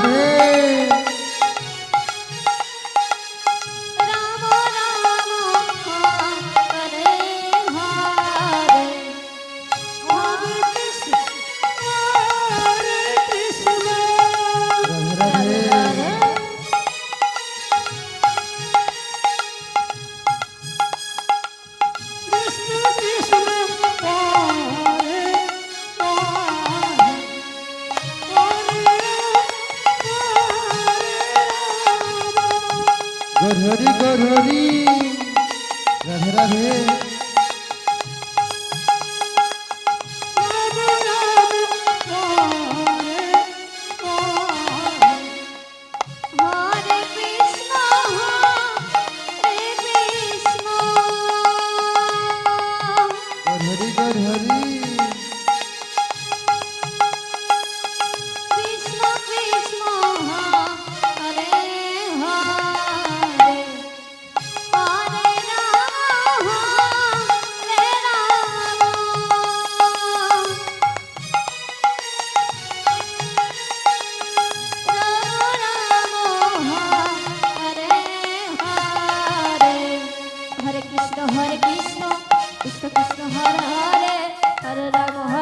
ver. গরহরি গরহরি Radhe Radhe. Hare Hare Ram Hare